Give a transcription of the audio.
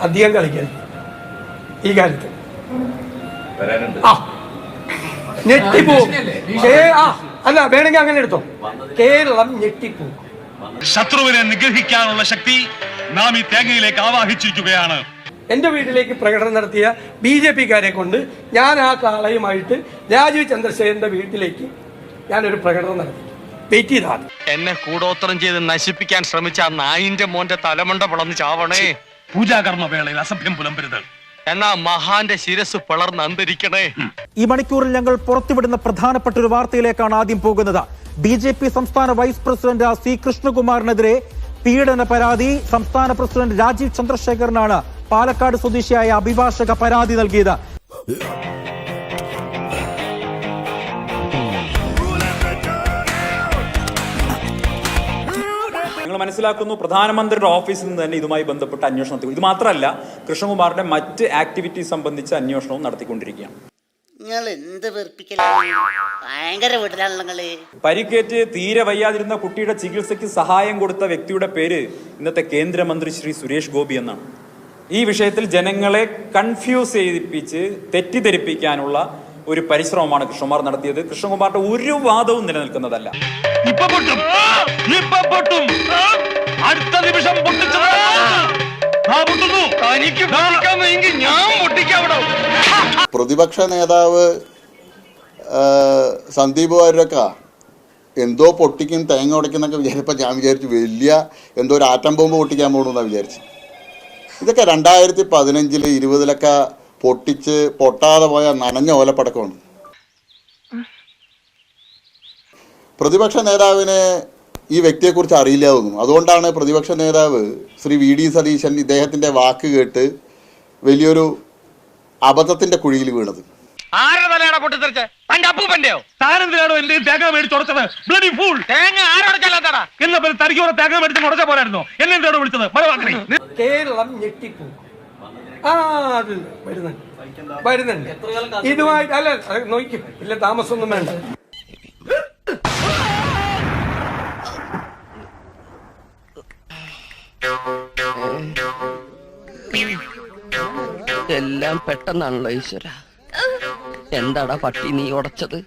അധികം കളിക്കരുത് ഈ കാര്യത്തിൽ. ആ. ഞെട്ടിപ്പോവും ആ. അല്ല വേണമെങ്കിൽ അങ്ങനെ എടുത്തോ. കേരളം ഞെട്ടിപ്പോവും ശത്രുവിനെ നിഗ്രഹിക്കാനുള്ള ശക്തി നാം ഈ തേങ്ങയിലേക്ക് ആവാഹിച്ചിരിക്കുകയാണ്. എന്റെ വീട്ടിലേക്ക് പ്രകടനം നടത്തിയ ബി ജെ പിക്കാരെ കൊണ്ട് ഞാൻ ആ കാളയുമായിട്ട് രാജീവ് ചന്ദ്രശേഖരന്റെ വീട്ടിലേക്ക് ഞാനൊരു പ്രകടനം നടത്തി. വെയിറ്റ് ചെയ്താൽ എന്നെ കൂടോത്രം ചെയ്ത് നശിപ്പിക്കാൻ ശ്രമിച്ച ആ നായിന്റെ മോന്റെ തലമുണ്ട പിളർന്ന് ചാവണേ. പൂജാകർമ്മ വേളയിൽ അസഭ്യം പുലമ്പരുത്. എന്നാ മഹാന്റെ ശിരസ് പിളർന്ന് അന്തരിക്കണേ. ഈ മണിക്കൂറിൽ ഞങ്ങൾ പുറത്തുവിടുന്ന പ്രധാനപ്പെട്ട ഒരു വാർത്തയിലേക്കാണ് ആദ്യം പോകുന്നത്. ബി ജെ പി സംസ്ഥാന വൈസ് പ്രസിഡന്റ് സി കൃഷ്ണകുമാറിനെതിരെ പീഡന പരാതി. സംസ്ഥാന പ്രസിഡന്റ് രാജീവ് ചന്ദ്രശേഖരനാണ് പാലക്കാട് സ്വദേശിയായ അഭിഭാഷക പരാതി നൽകിയത്. മനസ്സിലാക്കുന്നു പ്രധാനമന്ത്രിയുടെ ഓഫീസിൽ നിന്ന് തന്നെ ഇതുമായി ബന്ധപ്പെട്ട അന്വേഷണം നടത്തി ഇത് മാത്രമല്ല കൃഷ്ണകുമാറിന്റെ മറ്റ് ആക്ടിവിറ്റി സംബന്ധിച്ച അന്വേഷണവും നടത്തിക്കൊണ്ടിരിക്കുകയാണ്. പരിക്കേറ്റ് തീരെ വയ്യാതിരുന്ന കുട്ടിയുടെ ചികിത്സയ്ക്ക് സഹായം കൊടുത്ത വ്യക്തിയുടെ പേര് ഇന്നത്തെ കേന്ദ്രമന്ത്രി ശ്രീ സുരേഷ് ഗോപി എന്നാണ്. ഈ വിഷയത്തിൽ ജനങ്ങളെ കൺഫ്യൂസ് ചെയ്യിപ്പിച്ച് തെറ്റിദ്ധരിപ്പിക്കാനുള്ള ഒരു പരിശ്രമമാണ് കൃഷ്ണകുമാർ നടത്തിയത്. കൃഷ്ണകുമാറിന്റെ ഒരു വാദവും നിലനിൽക്കുന്നതല്ല. തനിക്ക് ഞാൻ പ്രതിപക്ഷ നേതാവ് സന്ദീപ് വാര്യക്ക എന്തോ പൊട്ടിക്കും തേങ്ങ ഉടയ്ക്കുന്നൊക്കെ വിചാരിച്ചപ്പോൾ ഞാൻ വിചാരിച്ചു വലിയ എന്തോ ഒരു ആറ്റം ബോംബ് പൊട്ടിക്കാൻ പോകണമെന്നാണ് വിചാരിച്ചു ഇതൊക്കെ രണ്ടായിരത്തി പതിനഞ്ചിൽ ഇരുപതിലൊക്കെ പൊട്ടിച്ച് പൊട്ടാതെ പോയ നനഞ്ഞ ഓലപ്പടക്കമാണ്. പ്രതിപക്ഷ നേതാവിന് ഈ വ്യക്തിയെക്കുറിച്ച് അറിയില്ല തോന്നും അതുകൊണ്ടാണ് പ്രതിപക്ഷ നേതാവ് ശ്രീ വി ഡി സതീശൻ ഇദ്ദേഹത്തിന്റെ വാക്ക് കേട്ട് വലിയൊരു അബദ്ധത്തിന്റെ കുഴിയിൽ വീണത്. കേരളം ആ അത് വരുന്നുണ്ട്. വരുന്നുണ്ട്. ഇതുമായിട്ട് അല്ല നോക്കി ഇല്ല താമസമൊന്നും വേണ്ട. എല്ലാം പെട്ടെന്നാണല്ലോ ഈശ്വര. എന്താടാ പട്ടി നീ ഉടച്ചത്?